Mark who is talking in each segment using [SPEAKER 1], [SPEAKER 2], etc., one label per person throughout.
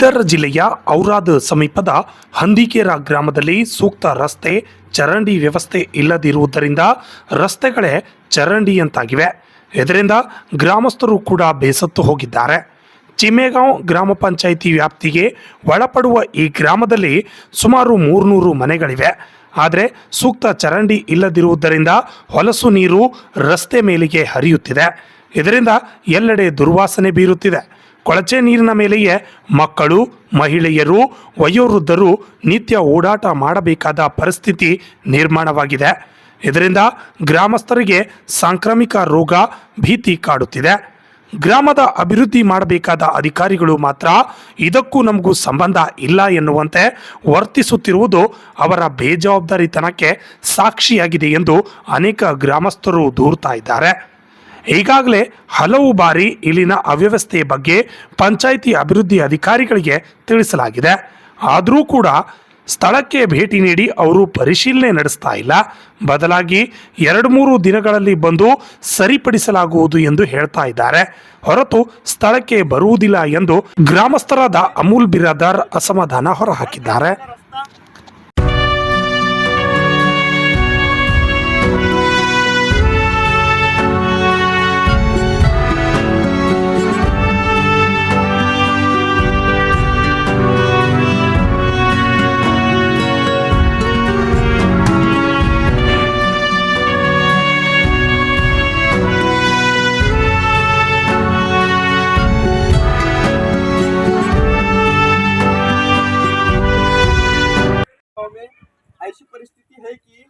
[SPEAKER 1] ಬೀದರ್ ಜಿಲ್ಲೆಯ ಔರಾದ್ ಸಮೀಪದ ಹಂದಿಕೇರ ಗ್ರಾಮದಲ್ಲಿ ಸೂಕ್ತ ರಸ್ತೆ, ಚರಂಡಿ ವ್ಯವಸ್ಥೆ ಇಲ್ಲದಿರುವುದರಿಂದ ರಸ್ತೆಗಳೇ ಚರಂಡಿಯಂತಾಗಿವೆ ಇದರಿಂದ ಗ್ರಾಮಸ್ಥರು ಕೂಡ ಬೇಸತ್ತು ಹೋಗಿದ್ದಾರೆ. ಚಿಮೇಗಾಂವ್ ಗ್ರಾಮ ಪಂಚಾಯಿತಿ ವ್ಯಾಪ್ತಿಗೆ ಒಳಪಡುವ ಈ ಗ್ರಾಮದಲ್ಲಿ ಸುಮಾರು ಮೂರ್ನೂರು ಮನೆಗಳಿವೆ. ಆದರೆ ಸೂಕ್ತ ಚರಂಡಿ ಇಲ್ಲದಿರುವುದರಿಂದ ಹೊಲಸು ನೀರು ರಸ್ತೆ ಮೇಲಿಗೆ ಹರಿಯುತ್ತಿದೆ. ಇದರಿಂದ ಎಲ್ಲೆಡೆ ದುರ್ವಾಸನೆ ಬೀರುತ್ತಿದೆ. ಕೊಳಚೆ ನೀರಿನ ಮೇಲೆಯೇ ಮಕ್ಕಳು, ಮಹಿಳೆಯರು, ವಯೋವೃದ್ಧರು ನಿತ್ಯ ಓಡಾಟ ಮಾಡಬೇಕಾದ ಪರಿಸ್ಥಿತಿ ನಿರ್ಮಾಣವಾಗಿದೆ. ಇದರಿಂದ ಗ್ರಾಮಸ್ಥರಿಗೆ ಸಾಂಕ್ರಾಮಿಕ ರೋಗ ಭೀತಿ ಕಾಡುತ್ತಿದೆ. ಗ್ರಾಮದ ಅಭಿವೃದ್ಧಿ ಮಾಡಬೇಕಾದ ಅಧಿಕಾರಿಗಳು ಮಾತ್ರ ಇದಕ್ಕೂ ನಮಗೂ ಸಂಬಂಧ ಇಲ್ಲ ಎನ್ನುವಂತೆ ವರ್ತಿಸುತ್ತಿರುವುದು ಅವರ ಬೇಜವಾಬ್ದಾರಿತನಕ್ಕೆ ಸಾಕ್ಷಿಯಾಗಿದೆ ಎಂದು ಅನೇಕ ಗ್ರಾಮಸ್ಥರು ದೂರ್ತಾ ಇದ್ದಾರೆ. ಈಗಾಗಲೇ ಹಲವು ಬಾರಿ ಇಲ್ಲಿನ ಅವ್ಯವಸ್ಥೆಯ ಬಗ್ಗೆ ಪಂಚಾಯಿತಿ ಅಭಿವೃದ್ಧಿ ಅಧಿಕಾರಿಗಳಿಗೆ ತಿಳಿಸಲಾಗಿದೆ. ಆದರೂ ಕೂಡ ಸ್ಥಳಕ್ಕೆ ಭೇಟಿ ನೀಡಿ ಅವರು ಪರಿಶೀಲನೆ ನಡೆಸ್ತಾ ಇಲ್ಲ. ಬದಲಾಗಿ ಎರಡು ಮೂರು ದಿನಗಳಲ್ಲಿ ಬಂದು ಸರಿಪಡಿಸಲಾಗುವುದು ಎಂದು ಹೇಳ್ತಾ ಇದ್ದಾರೆ. ಹೊರತು ಸ್ಥಳಕ್ಕೆ ಬರುವುದಿಲ್ಲ ಎಂದು ಗ್ರಾಮಸ್ಥರಾದ ಅಮೂಲ್ ಬಿರಾದಾರ್ ಅಸಮಾಧಾನ ಹೊರಹಾಕಿದ್ದಾರೆ.
[SPEAKER 2] में ऐसी परिस्थिति है कि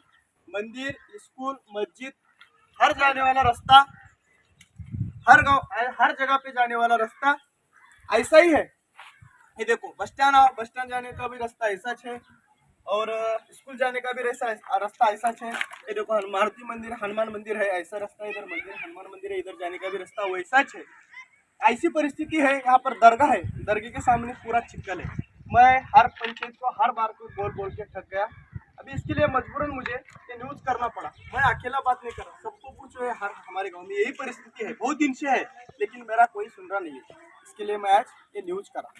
[SPEAKER 2] मंदिर, स्कूल, मस्जिद, हर जाने वाला रास्ता, हर गाँव हर जगह पे जाने वाला रास्ता ऐसा ही है। ये देखो, बस स्टैंड बस स्टैंड जाने का भी रास्ता ऐसा है और स्कूल जाने का भी रास्ता रास्ता ऐसा है ये देखो मारुति मंदिर, हनुमान मंदिर है, ऐसा रास्ता इधर मंदिर, हनुमान मंदिर है, इधर जाने का भी रास्ता वैसा है ऐसी परिस्थिति है, यहाँ पर दरगाह है। दरगाह के सामने पूरा चिक्कल है। मैं हर पंचायत को, हर बार को बोल बोल के थक गया। अभी इसके लिए मजबूरन मुझे ये न्यूज़ करना पड़ा। मैं अकेला बात नहीं कर रहा। सबको पूछो है, हर हमारे गाँव में यही परिस्थिति है। बहुत दिन से है, लेकिन मेरा कोई सुन रहा नहीं है। इसके लिए मैं आज ये न्यूज़ करा